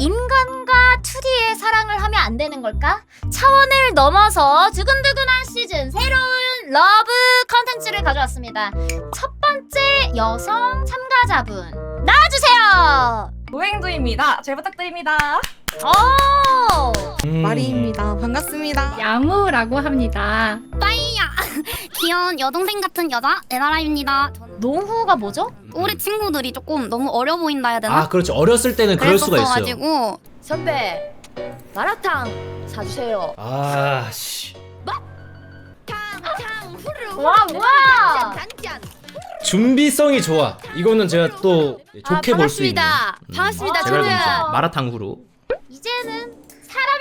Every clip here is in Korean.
인간과 2D의 사랑을 하면 안 되는 걸까? 차원을 넘어서 두근두근한 시즌 새로운 러브 컨텐츠를 가져왔습니다. 첫 번째 여성 참가자분 나와주세요. 노행도입니다. 잘 부탁드립니다. 오, 음. 마리입니다. 반갑습니다. 야무라고 합니다. 빠이야 귀여운 여동생 같은 여자 에나라입니다. 저는 농후가 뭐죠? 우리 친구들이 조금 너무 어려 보인다 해야 되나? 아 그렇죠 어렸을 때는 그럴 수가 있어요 그랬었어가지고 선배 마라탕 사주세요. 아씨 와 뭐야? 준비성이 좋아 이거는 제가 또 좋게 볼 수 있는 반갑습니다. 음, 반갑습니다. 제가 저는- 알고 마라탕 후루 이제는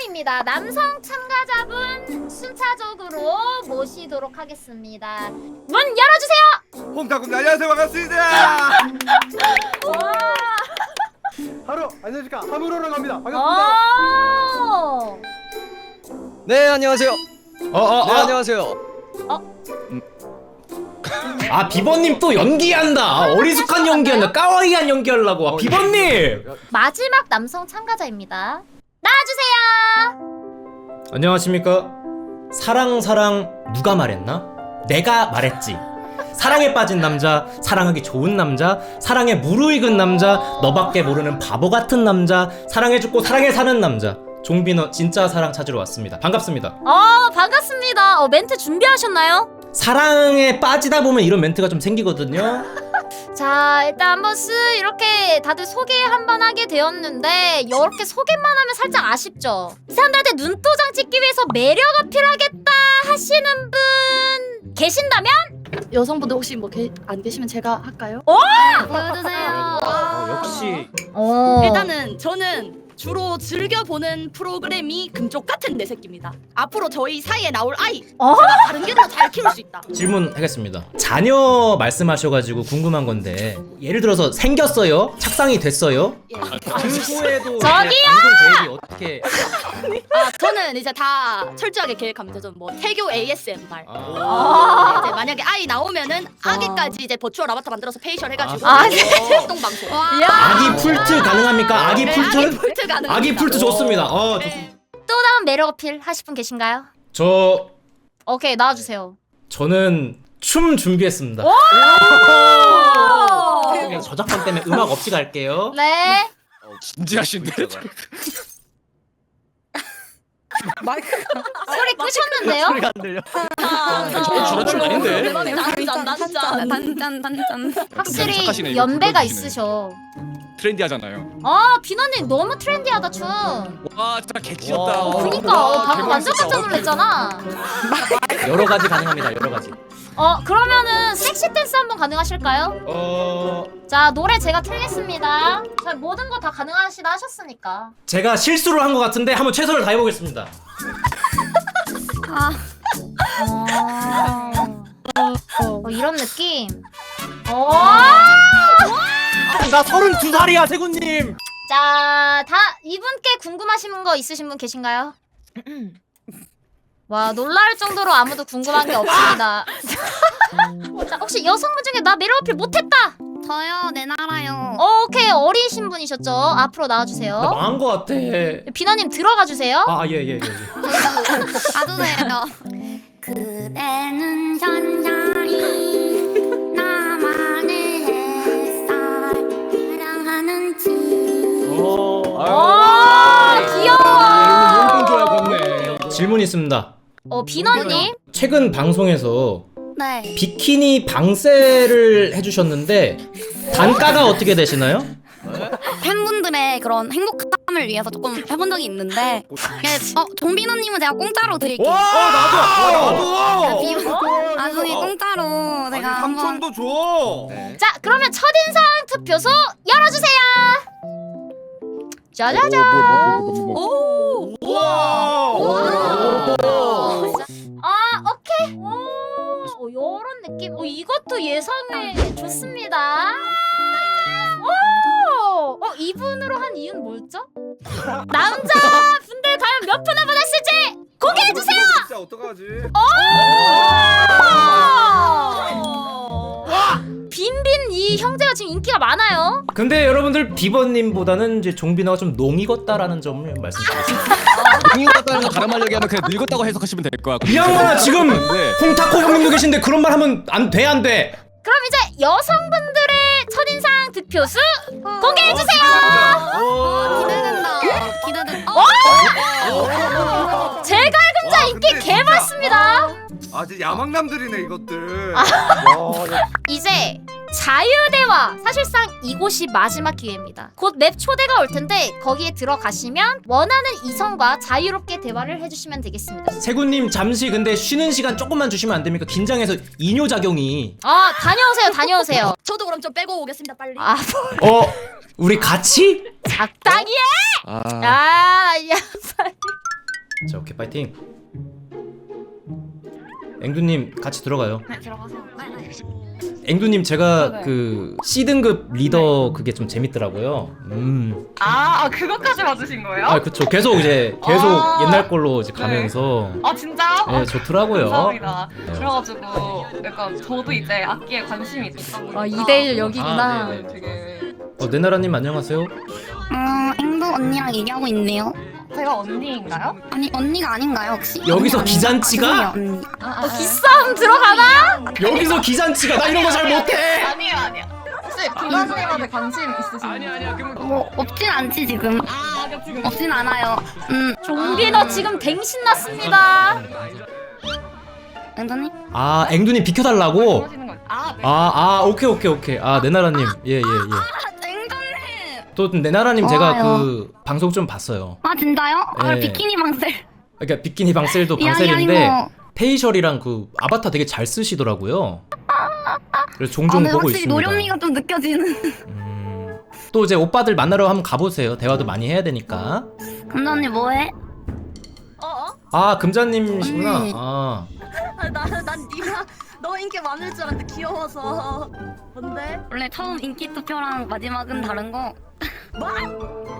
사람입니다. 남성 참가자분 순차적으로 모시도록 하겠습니다. 문 열어주세요. 홍타군 안녕하세요 반갑습니다. 와. 하루 안녕하십니까 하무로라고 합니다 반갑습니다 오. 네 안녕하세요. 어어어 네 안녕하세요. 아 비버님 또 연기한다 아, 어리숙한 연기한다 까와이한 연기하려고 아, 비버님 마지막 남성 참가자입니다. 나와주세요. 안녕하십니까? 사랑 사랑 누가 말했나? 내가 말했지. 사랑에 빠진 남자 사랑하기 좋은 남자 사랑에 무르익은 남자 너밖에 모르는 바보 같은 남자 사랑해 죽고 사랑해 사는 남자. 종비너 진짜 사랑 찾으러 왔습니다. 반갑습니다. 어 반갑습니다. 어, 멘트 준비하셨나요? 사랑에 빠지다 보면 이런 멘트가 좀 생기거든요 자 일단 한번 쓱 이렇게 다들 소개 한번 하게 되었는데 이렇게 소개만 하면 살짝 아쉽죠 이 사람들한테 눈도장 찍기 위해서 매력 어필하겠다 하시는 분 계신다면 여성분들 혹시 뭐 안 계시면 제가 할까요? 네, 보여주세요. 어, 역시 어. 일단은 저는 주로 즐겨 보는 프로그램이 금쪽 같은 내 새끼입니다. 앞으로 저희 사이에 나올 아이 어? 제가 다른 게 더 잘 키울 수 있다. 질문하겠습니다 자녀 말씀하셔가지고 궁금한 건데 예를 들어서 생겼어요 착상이 됐어요 예. 후에도 저기요! 방송 계획이 어떻게 아 저는 이제 다 철저하게 계획합니다. 저는 뭐 태교 ASMR. 아. 네, 이제 만약에 아이 나오면은 아기까지 이제 버추얼 아바타 만들어서 페이셜 해가지고 아, 활동 방송. 와. 야 아기 풀트 가능합니까? 아기 네, 풀트? 아기 풀트 가능. 아기 풀트 좋습니다. 어, 좋습니다. 또 다른 매력 어필 하실 분 계신가요? 저 오케이 나와주세요 저는 춤 준비했습니다. 그냥 저작권 때문에 음악 없이 갈게요. 네 진지하신데. 마이크가 소리 끄셨는데요? 안 들려. 저 저런 춤 아닌데. 단짠 단짠. 단짠 단짠. 확실히 착하시네, 이거 연배가 불러주시네. 있으셔 트렌디하잖아요. 아 비너님 너무 트렌디하다 춤 와 진짜 개찌였다. 와. 그니까 어, 방금 완전 깜짝 놀랐잖아 여러 가지 가능합니다. 여러 가지. 어 그러면은 섹시 댄스 한번 가능하실까요? 어, 자 노래 제가 틀겠습니다 자 모든 거 다 가능하시다 하셨으니까 제가 실수를 한 것 같은데 한번 최선을 다해 보겠습니다. 아, 어, 어, 이런 느낌 어. 나 32살이야, 세군님. 자, 다 이분께 궁금하신 거 있으신 분 계신가요? 와, 놀랄 정도로 아무도 궁금한 게 없습니다. 자, 혹시 여성분 중에 나 매력 어필 못했다. 저요 내 나라요. 어, 오케이, 어리신 분이셨죠? 앞으로 나 나와주세요. 망한 것 같아. 비너님 들어가 주세요. 아, 예, 예, 예. 예. 가주세요. 그대는 현자이 어. 오, 귀여워. 용돈 줘야 겠네. 질문 있습니다. 어, 비너님. 최근 방송에서 네. 비키니 방세를 해주셨는데 단가가 어떻게 되시나요? 팬분들의 그런 행복함을 위해서 조금 해본 적이 있는데 예, 어 종빈호님은 제가 공짜로 드릴게요. 나도. 비- 나중에 공짜로 제가 한번 삼천도 줘. 자, 그러면 첫인상 투표소 열어주세요. 짜자잔. 오. 와. 아 오케이 오 요런 느낌 오 이것도 예상에 좋습니다 오 어, 이분으로 한 이유는 뭐였죠? 남자 분들 과연 몇 분을 보냈을지 공개해 주세요 진짜 어떡하지? 오! 지금 인기가 많아요. 근데 여러분들 비버님보다는 이제 종빈아가 좀 농익었다라는 점을 말씀드리겠습니다. 늙었다는 거 발음하려고 하면 그냥 늙었다고 해석하시면 될 거야. 이 양반아 지금 네. 홍타코 형님도 계신데 그런 말 하면 안 돼 안 돼. 그럼 이제 여성분들 득표수 공개해 주세요. 어, 기대된다. 기대된다. 제갈금자 인기 개 많습니다. 아 진짜 야망남들이네 이것들. 이제 자유대화 사실상 이곳이 마지막 기회입니다. 곧 맵 초대가 올 텐데 거기에 들어가시면 원하는 이성과 자유롭게 대화를 해주시면 되겠습니다. 세구님 잠시 근데 쉬는 시간 조금만 주시면 안 됩니까? 긴장해서 이뇨 작용이. 아 다녀오세요 다녀오세요. 저도 그럼 좀 빼고 오겠습니다 빨리. 아어 우리 같이? 작당이야. 아, 아 야 자 오케이 파이팅. 앵두님 같이 들어가요. 네, 들어가세요. 네, 네. 앵두님 제가 그 C 등급 리더 그게 좀 재밌더라고요. 음. 아, 아 그것까지 받으신 거예요? 아 그쵸. 계속 이제 계속 아. 옛날 걸로 이제 가면서. 아 진짜요? 네 좋더라고요. 감사합니다. 네. 그래가지고 약간 저도 이제 악기에 관심이 있다 보니까 아 2대1 여기구나. 아, 네네. 되게 어 네나라님 안녕하세요. 어, 앵도 언니랑 얘기하고 있네요. 제가 언니인가요? 아니 언니가 아닌가요 혹시? 여기서 언니, 기잔치가? 아, 언니. 어, 기싸움 들어가나? 여기서 기잔치가 나 이런 거 잘 못해. 아니에요, 아니요. 혹시 김다솜님한테 관심 있으신가요? 아니 아니야. 그럼 뭐 없진 않지 지금. 아. 없진 않아요. 음, 좀비 너 지금 댕신 났습니다. 앵도님? 아 앵두님 비켜달라고. 거. 아, 네. 아, 아, 오케이, 오케이, 오케이. 아, 네나라님. 예, 예, 예. 아. 또, 네나라님 제가 좋아요. 그, 방송 좀 봤어요. 아 진짜요? 아 네. 비키니 방셀. 그러니까, 비키니 방셀도 방셀인데, 뭐. 페이셜이랑 그, 아바타 되게 잘 쓰시더라고요. 그래서 종종 아, 보고 확실히 있습니다. 노련미가 좀 느껴지는. 음, 또 이제 오빠들 만나러 한번 가보세요. 대화도 많이 해야 되니까. 감독님 뭐해? 어? 어? 아, 금자님이시구나. 언니. 아, 나난 네가 너 인기 많을 줄 알았는데 귀여워서. 뭔데? 원래 처음 인기 투표랑 마지막은 다른 거.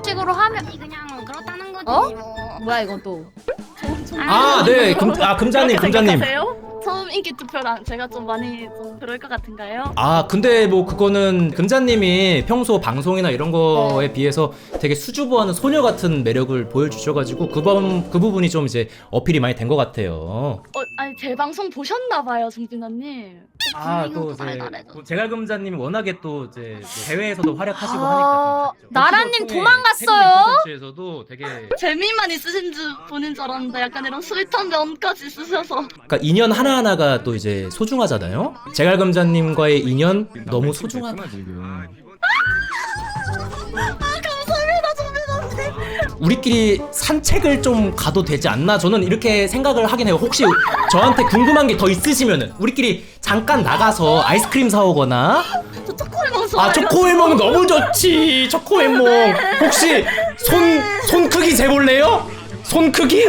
식으로 하면 아니 그냥 그렇다는 거지 어? 뭐. 뭐야 이건 또? 아, 네. 금, 아, 금자님, 금자님. 처음 인기 투표랑 제가 좀 많이 좀 그럴 것 같은가요? 아 근데 뭐 그거는 금자님이 평소 방송이나 이런 거에 비해서 되게 수줍어하는 소녀 같은 매력을 보여주셔가지고 그, 부, 그 부분이 좀 이제 어필이 많이 된 것 같아요. 어, 아니 제 방송 보셨나 봐요, 정진아님. 아또 분위기가 또 달달해져. 제갈금자님이 워낙에 또 이제 대회에서도 활약하시고 아, 하니까 좀 나라님. 도망갔어요? 콘텐츠에서도 되게 재미만 있으신 줄 보는 줄 알았는데 약간 이런 스윗한 면까지 있으셔서. 그러니까 인연 하나 하나가 또 이제 소중하잖아요. 제갈금자님과의 인연 너무 소중하다. 지금. 우리끼리 산책을 좀 가도 되지 않나 저는 이렇게 생각을 하긴 해요 혹시 저한테 궁금한 게 더 있으시면은 우리끼리 잠깐 나가서 아이스크림 사오거나 저 초코레몬 아 좋아해요. 초코에몽 너무 좋지 초코에몽 혹시 손 손 크기 재볼래요? 손 크기?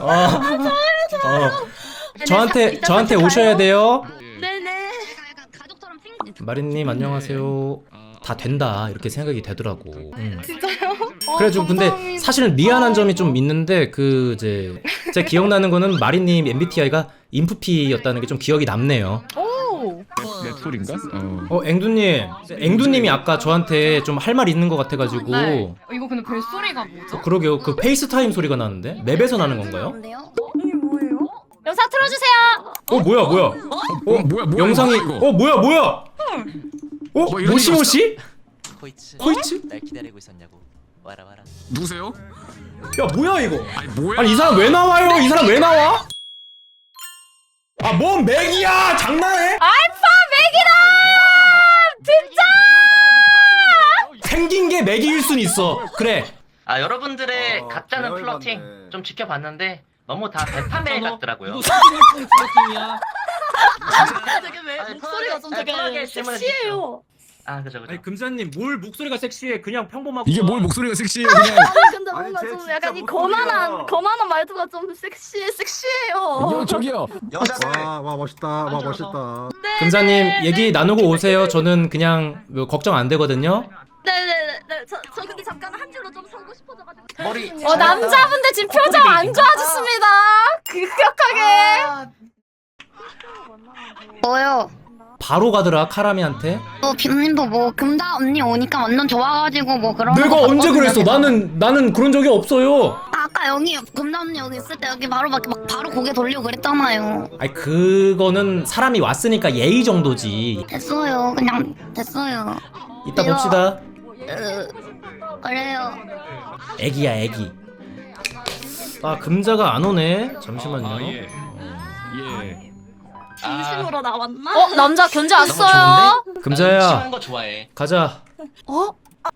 아, 어, 저한테 저한테 오셔야 돼요 네네. 챙겨. 마린님 안녕하세요 다 된다 이렇게 생각이 되더라고 음. 진짜요? 어, 그래가지고 근데 감사합니다. 사실은 미안한 점이 좀 있는데 그 이제 제가 기억나는 거는 마리님 MBTI가 인프피였다는 게 좀 기억이 남네요. 오. 내 소린가? 어. 어 앵두님, 앵두님이 아까 저한테 좀 할 말 있는 것 같아가지고 네. 어, 이거 근데 벨소리가 뭐죠? 그러게요. 그 페이스타임 소리가 나는데 맵에서 나는 건가요? 영상 틀어주세요. 어 뭐야 뭐야? 어, 뭐야 뭐야 영상이 이거? 어 뭐야 뭐야? 어 뭐 이런 모시모시? 코이츠 코이츠? 날 기다리고 있었냐고 와라 와라 누구세요? 야 뭐야 이거? 아니 뭐야? 아니 이 사람 왜 나와요? 이 사람 왜 나와? 아뭔 맥이야? 장난해? 알파 맥이다. 진짜. 생긴 게 맥일 순 있어. 그래. 아 여러분들의 어, 가짜는 대열 플러팅 받네. 좀 지켜봤는데 너무 다 대파멜 같더라고요 아, 되게 왜 아니, 목소리가 좀 편하게- 되게 편하게 질문해 섹시해요. 아 그죠 그죠 아니 금자님 뭘 목소리가 섹시해? 그냥 평범하고. 이게 뭘 목소리가 섹시해요 그냥. 아니 근데 아니, 뭔가 쟤 좀 진짜 약간 이 목소리가. 거만한 거만한 말투가 좀 섹시해 섹시해요. 여 저기요. 와, 와 멋있다. 와 멋있다. 금자님 얘기 나누고 오세요. 저는 그냥 뭐 걱정 안 되거든요. 네네네. 저, 저 근데 잠깐 한 줄로 좀 서고 싶어져가지고. 머리 어 남자분들 지금 표정 안 좋아졌습니다. 급격하게. 뭐요? 바로 가더라 카라미한테? 또 비누님도 뭐 금다 언니 오니까 완전 좋아가지고 뭐 그런 내가 거 언제 봤거든요, 그랬어? 제가. 나는 나는 그런 적이 없어요. 아, 아까 여기 금다 언니 여기 있을 때 여기 바로 막, 막 바로 고개 돌리고 그랬잖아요. 아니 그거는 사람이 왔으니까 예의 정도지. 됐어요. 그냥 됐어요. 이따 이거- 봅시다. 으, 그래요. 애기야 애기. 아 금자가 안 오네. 잠시만요. 예. 예. 진심으로 나왔나? 어 남자 견제 너무 왔어요. 금자야. 거 좋아해. 가자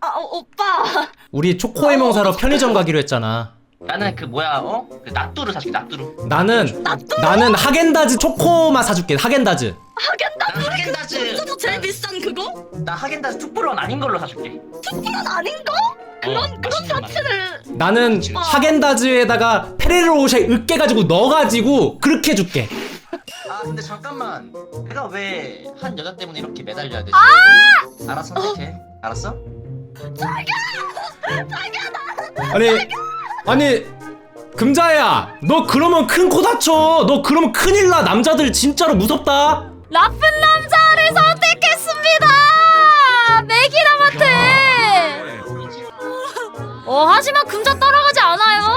아, 어, 오빠. 우리 초코해몽 사러 편의점 가기로 했잖아 나는 그 뭐야 어? 그 낫뚜루 사줄게 낫뚜루. 나는 나는 하겐다즈 초코맛 사줄게 하겐다즈 나 하겐다즈. 저도 제일 비싼 그거? 나 하겐다즈 투프론 아닌 걸로 사줄게. 그건 아닌 거? 그런 그런 자체를 나는 하겐다즈에다가 페레로 쉐 으깨 가지고 넣어 가지고 그렇게 줄게 아 근데 잠깐만. 내가 왜 한 여자 때문에 이렇게 매달려야 되지? 아! 알았어 선택해. 알았어? 아니 아니 금자야 너 그러면 큰 코 다쳐 너 그러면 큰일 나 남자들 진짜로 무섭다 나쁜 남자를 선택했습니다. 매기남한테. 어 하지만 금자 따라가지 않아요.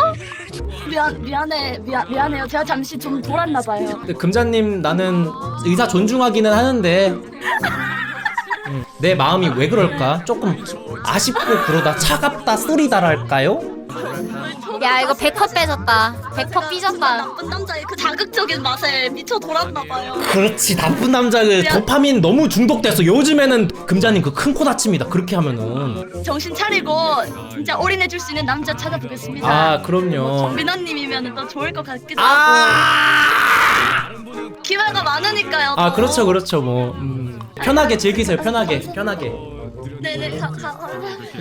미안 미안해 미안 미안해요. 제가 잠시 좀 돌았나 봐요. 근데 금자님 나는 의사 존중하기는 하는데 음, 내 마음이 왜 그럴까 조금 아쉽고 그러다 차갑다 쓰리다랄까요? 야 이거 100컷 빼졌다. 100컷 삐졌다. 나쁜 남자의 그 자극적인 맛에 미쳐 돌았나 봐요. 그렇지 나쁜 남자 그 도파민 너무 중독됐어 요즘에는 금자님 그 큰 코 다칩니다 그렇게 하면은 정신 차리고 진짜 올인해 줄 수 있는 남자 찾아보겠습니다. 아 그럼요 민호님이면 또 좋을 것 같기도 아, 하고 기회가 많으니까요. 아 또. 그렇죠 그렇죠 뭐. 음, 편하게 즐기세요 편하게 편하게. 네네 가, 가,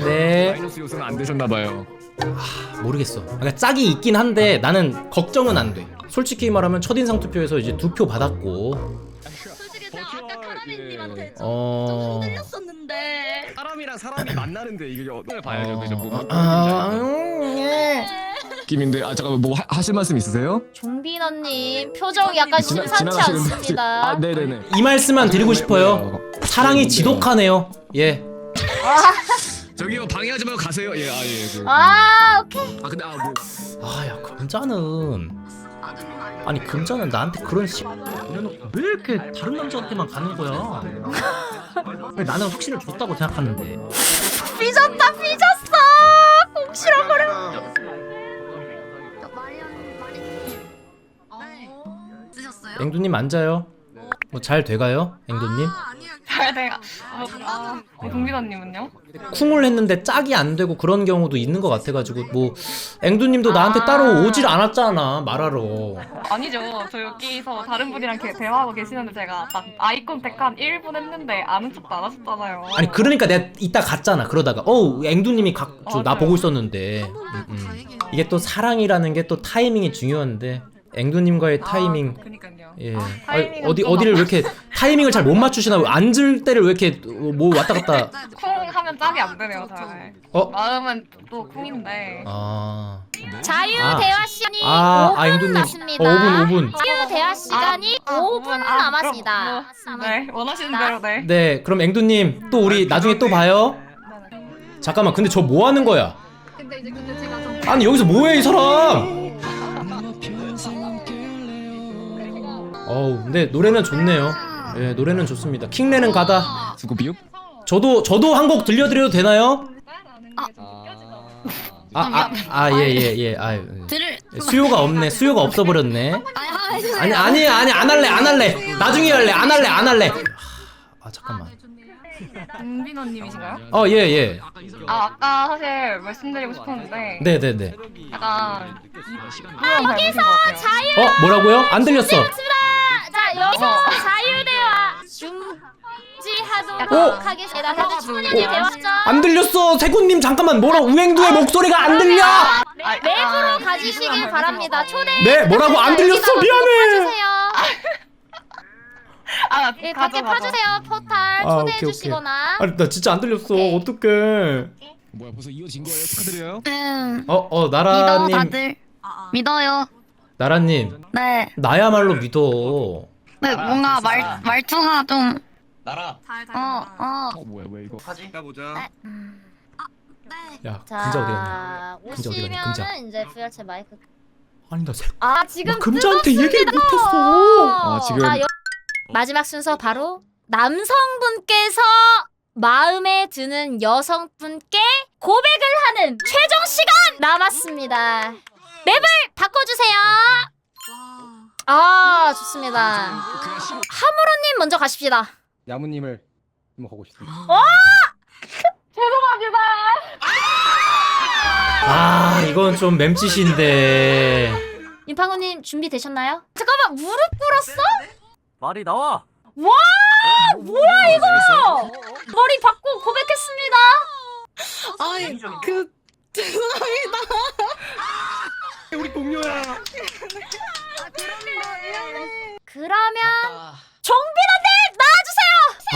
네. 마이너스 요소는 안 되셨나봐요. 모르겠어. 그러니까 짝이 있긴 한데 나는 걱정은 안돼. 솔직히 말하면 첫인상 투표에서 이제 두 표 받았고. 솔직히 제가 아까 카라빈님한테 좀 어... 흔들렸었는데. 사람이랑 사람이 만나는데 이게 어떻게 봐야죠, 그죠? 뭐, 아, 음, 예. 느낌인데 아 잠깐만 뭐 하, 하실 말씀 있으세요? 종빈언님 표정이 약간 지나- 심상치 지나가시는데. 않습니다. 아 네네네. 이 말씀만 드리고 싶어요 사랑이 지독하네요 예 저기요 방해하지 말고 가세요. 예, 아 예. 그. 아 오케이. 아 근데 아 뭐. 아 야 금자는 아니 금자는 나한테 그런 식 왜 이렇게 다른 남자한테만 가는 거야 왜 나는 확신을 줬다고 생각하는데 삐졌다 삐졌어. 꼭 싫어버려. 앵두님 앉아요 뭐 잘 돼가요 앵두님 잘 돼가. 아, 아, 동빈언님은요? 쿵을 했는데 짝이 안 되고 그런 경우도 있는 것 같아가지고 뭐 앵두님도 나한테 아. 따로 오질 않았잖아 말하러 아니죠. 저 여기서 다른 분이랑 게- 대화하고 계시는데 제가 딱 아이 컨택 한 1분 했는데 아는 척도 안 하셨잖아요. 아니 그러니까 내가 이따 갔잖아 그러다가 어우 앵두님이 각, 저, 나 맞아요. 보고 있었는데 음, 음. 이게 또 사랑이라는 게 또 타이밍이 중요한데 앵두님과의 타이밍 아, 그니까요. 예 아, 아니, 타이밍은 어디 또 어디를 왜 막- 이렇게 타이밍을 잘 못 맞추시나 앉을 때를 왜 이렇게 뭐 왔다 갔다 콩 하면 짝이 안 되네요, 잘. 어? 마음은 또 콩인데. 아 자유 아. 대화 시간이 아, 5분 아, 앵두님. 남았습니다. 어, 5분, 5분. 자유 대화 시간이 아, 5분 아, 남았습니다. 그럼 뭐, 네, 원하시는 대로 네. 네 그럼 앵두님 또 우리 나중에 또 봐요 잠깐만 근데 저 뭐 하는 거야 근데 이제 근데 제가 좀 아니 여기서 뭐해 이 사람 어우 근데 노래는 좋네요. 예 노래는 좋습니다. 킹레는 가다. 수고 비읍? 저도 저도 한 곡 들려드려도 되나요? 아. 아 아 예 예 예. 아유 들을 수요가 없네. 수요가 없어 버렸네. 아 해주세요 아니 아니 아니 안 할래 안 할래. 나중에 할래 안 할래 안 할래. 아 잠깐만 동빈언님이신가요? 어 예 예 아, 아까 사실 말씀드리고 싶었는데 네 네 네 약간 여기서 자유 어 뭐라고요? 안 들렸어 자 여기서 어. 자유 대화 중지하도록 어? 하겠습니다. 다들 충분히 어? 대화죠. 안 들렸어 세군님 잠깐만 뭐라 우행두의 목소리가 안 들려 랩으로 가지시길 바랍니다. 초대. 네 뭐라고 안 들렸어 미안해 파주세요. 아, 예, 밖에 가져. 파주세요. 포탈 아, 초대해 오케이, 오케이. 주시거나. 아니 나 진짜 안 들렸어 오케이. 어떡해 뭐야 벌써 이어진 거예요? 축하드려요. 음, 어 어 믿어 나라님 다들 믿어요 나라님 네 나야말로 믿어 네, 뭔가 말 말투가 좀 나라 어, 어. 어 뭐야 뭐야 이거. 하지? 자 보자. 네. 야 금자 어디 갔냐? 자, 금자 어디 갔냐, 금자. 오시면은 이제 VR체 마이크. 아니 나 새... 아 지금 나 금자한테 얘기 뜯었습니다. 못했어. 아, 지금- 자, 여... 마지막 순서 바로 남성분께서 마음에 드는 여성분께 고백을 하는 최종 시간 남았습니다. 맵을 바꿔주세요. 아 좋습니다. 하무로님 먼저 가십시다. 야무님을 한번 가고 싶습니다. 아 이건 좀 맴짓인데. 임팡우님 준비 되셨나요? 잠깐만 무릎 꿇었어? 말이 나와. 와 뭐야 이거? 머리 받고 고백했습니다. 아이 그 죄송합니다. 우리 동료야. 그러면 아.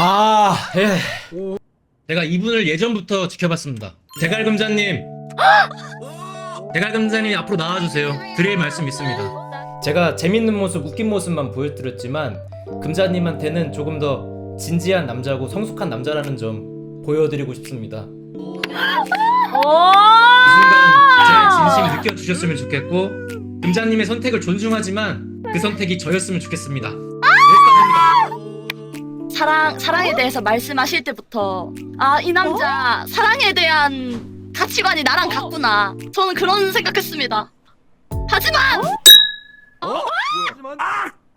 아 예. 제가 이분을 예전부터 지켜봤습니다. 대갈금자님. 대갈금자님 앞으로 나와주세요. 드릴 말씀 있습니다. 제가 재밌는 모습, 웃긴 모습만 보여드렸지만 금자님한테는 조금 더 진지한 남자고 성숙한 남자라는 점 보여드리고 싶습니다. 이 순간 제 진심 느껴주셨으면 좋겠고 금자님의 선택을 존중하지만 그 선택이 저였으면 좋겠습니다. 여기까지입니다. 사랑 사랑에 대해서 말씀하실 때부터 아 이 남자 사랑에 대한 가치관이 나랑 같구나. 저는 그런 생각했습니다. 하지만 하지만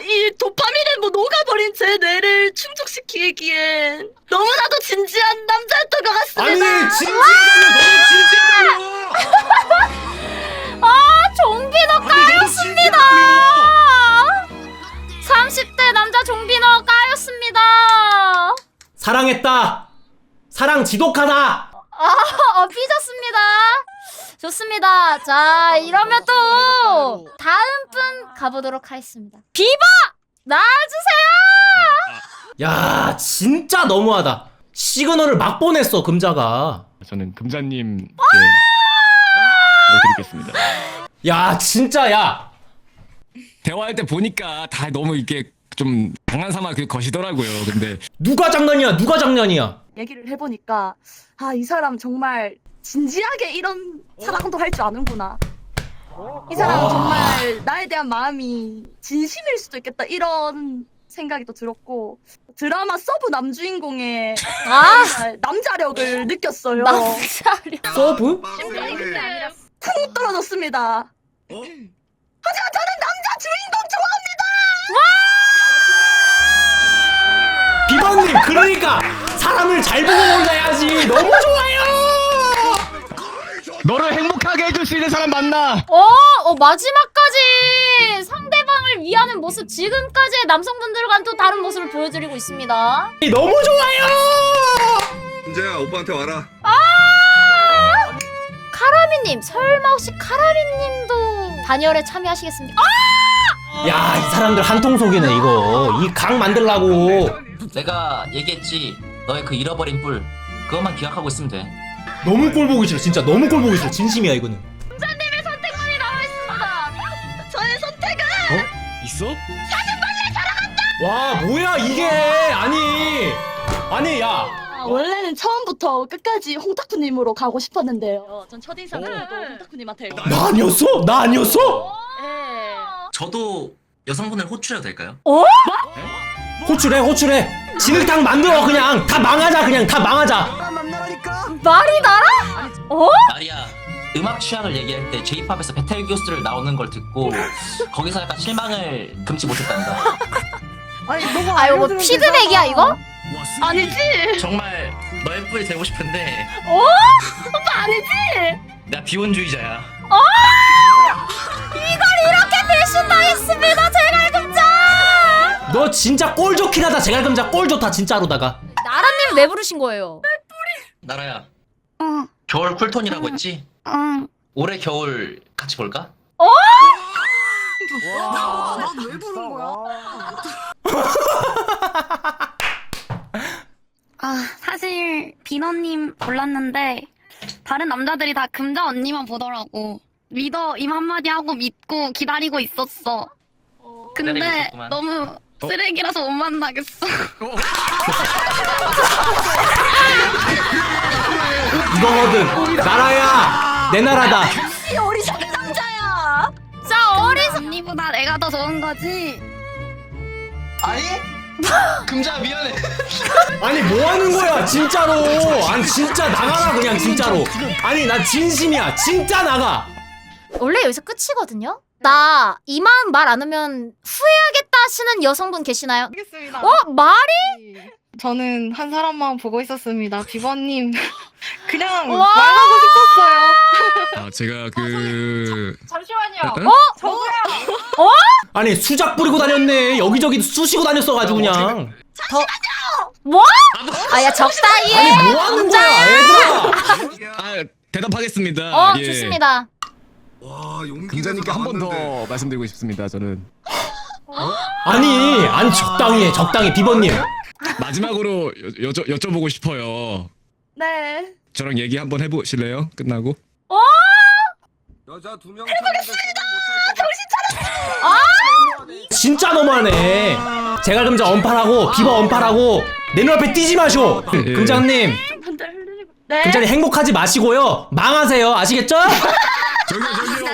이 도파민에 뭐 녹아버린 제 뇌를 충족시키기엔 너무나도 진지한 남자였던 것 같습니다. 아니 진지하다면 너무 진지하다며! 아 종빈어 아니 너무 까였습니다. 진지하다며! 30대 남자 종빈어 까였습니다. 사랑했다. 사랑 지독하다. 아, 어, 삐졌습니다. 좋습니다. 자, 이러면 또 다음 분 가보도록 하겠습니다. 비버 나와주세요. 야 진짜 너무하다. 시그널을 막 보냈어 금자가. 저는 금자님께 드리겠습니다. 야 진짜 야. 대화할 때 보니까 다 너무 이렇게 좀 장난삼아 그 것이더라고요. 근데 누가 장난이야? 누가 장난이야? 얘기를 해보니까 아 이 사람 정말 진지하게 이런 사랑도 할 줄 아는구나. 이 사람 와. 정말 나에 대한 마음이 진심일 수도 있겠다 이런 생각이 또 들었고 드라마 서브 남주인공의 아, 정말 남자력을 느꼈어요. 남자려. 서브? 쿵 떨어졌습니다. 어? 하지만 저는 남자 주인공 좋아합니다. 비번님 그러니까 사람을 잘 보고 골라야지. 너무 좋아요. 너를 행복하게 해줄 수 있는 사람 만나. 어, 어, 마지막까지 상대방을 위하는 모습, 지금까지의 남성분들과는 또 다른 모습을 보여드리고 있습니다. 너무 좋아요. 은재야 오빠한테 와라. 카라미님, 설마 혹시 카라미님도 단열에 참여하시겠습니까? 아! 야 이 사람들 한통 속이네 이거. 이 강 만들라고. 내가 얘기했지 너의 그 잃어버린 뿔 그것만 기억하고 있으면 돼 너무 꼴 보기 싫어. 진짜 너무 꼴 보기 싫어. 진심이야 이거는. 님의 선택만이 나와 있습니다. 저의 선택은 있어? 와 뭐야 이게 아니 아니 야 아, 원래는 처음부터 끝까지 홍타쿠님으로 가고 싶었는데요. 전 첫인상 때도 홍타쿠님한테 나 아니었어? 나 아니었어? 네. 저도 여성분을 호출해도 될까요? 호출해 호출해 진흙탕 만들어 그냥 다 망하자 그냥 다 망하자 말이 나라? 마리아 음악 취향을 얘기할 때 J-팝에서 베텔기우스를 나오는 걸 듣고 거기서 약간 실망을 금치 못했단다 아니 너무 아, 이거 뭐 피드백이야, 대사가. 이거? 아니지. 정말 너의 뿔이 되고 싶은데 오빠 아니지. 내가 비혼주의자야 이렇게 배신당했습니다, 제갈금자! 너 진짜 꼴 좋긴 하다 제갈금자 꼴 좋다 진짜로다가 나라님 왜 부르신 거예요? 나라야 어, 겨울 쿨톤이라고 했지? 응. 올해 겨울 같이 볼까? 난왜 부른 거야? 아, 사실 비너님 골랐는데 다른 남자들이 다 금자 언니만 보더라고. 믿어 임 한마디 하고 믿고 기다리고 있었어. 기다리고 근데 있었구만. 너무 쓰레기라서 못 만나겠어. 이거거든. 나라야. 내 나라다. 우리 상남자야. 자 어리석 언니보다 내가 더 좋은 거지. 아니? 금자 미안해. 아니 뭐 하는 거야 진짜로. 아니 진짜 나가라 그냥 진짜로. 아니 나 진심이야. 진짜 나가. 원래 여기서 끝이거든요. 나이 마음 말안 하면 후회하겠다 하시는 여성분 계시나요? 알겠습니다. 어 말이 저는 한 사람만 보고 있었습니다. 비버님. 그냥 와! 말하고 싶었어요. 아 제가 그 잠시만요. 어? 저도요. 아니 수작 부리고 다녔네. 여기저기 쑤시고 다녔어가지고 그냥. 뭐? 아야 적당히 해. 아니 뭐 하는 거야 얘들아. 아 대답하겠습니다. 어 예. 좋습니다. 와 용기 금자님께 내서 한 번. 더 말씀드리고 싶습니다. 저는 아니 아니 적당히 해 적당히 비버님. 마지막으로 여, 여쭤 여쭤보고 싶어요. 네. 저랑 얘기 한번 해보실래요? 끝나고? 여자 두명 정신 진짜 너무하네. 제가 금자 언팔하고 비버 언팔하고 내 눈앞에 띄지 마쇼. 예. 금장님 네. 금장님 행복하지 마시고요. 망하세요. 아시겠죠? 저기요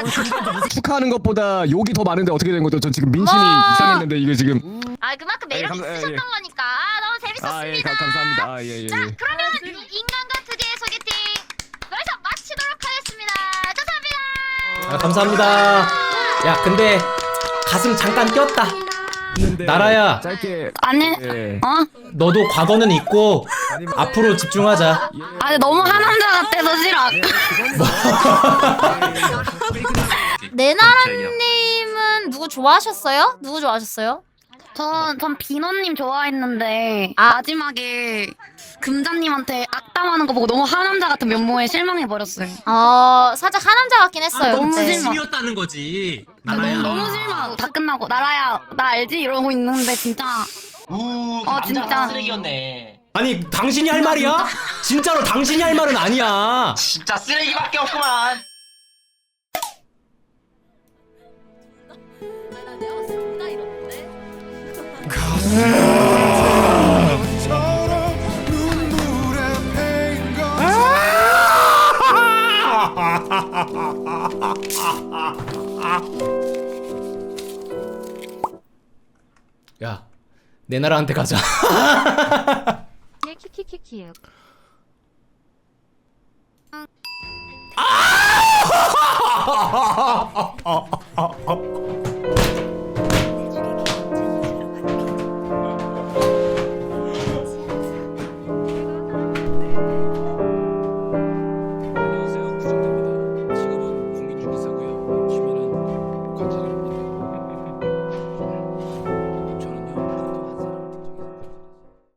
저기요. 축하하는 것보다 욕이 더 많은데 어떻게 된 거죠? 전 지금 민심이 와. 이상했는데 이게 지금 아 그만큼 매력 예, 감- 예, 있으셨던 예. 거니까 아, 너무 재밌었습니다. 아예 감사합니다. 아 예 예. 자 그러면 이 인간과 그대의 소개팅 여기서 마치도록 하겠습니다. 감사합니다. 아, 감사합니다. 야 근데 가슴 잠깐 꼈다. 나라야 짧게 아니, 예. 어? 너도 과거는 있고 앞으로 집중하자. 아니 너무 하남자 같아서 싫어. 내나라님은 누구 좋아하셨어요? 누구 좋아하셨어요? 전, 전 비너님 좋아했는데 아. 마지막에 금자님한테 악담하는 거 보고 너무 하남자 같은 면모에 실망해버렸어요. 어 살짝 하남자 같긴 했어요. 너무 그때. 실망. 심이었다는 거지. 너무, 너무 실망. 다 끝나고 나라야 나 알지 이러고 있는데 진짜 우, 어, 남자가 진짜. 쓰레기였네. 아니 당신이 할 말이야? 진짜로 당신이 할 말은 아니야. 진짜 쓰레기밖에 없구만. 야, 내 나라한테 가자. 키키키키.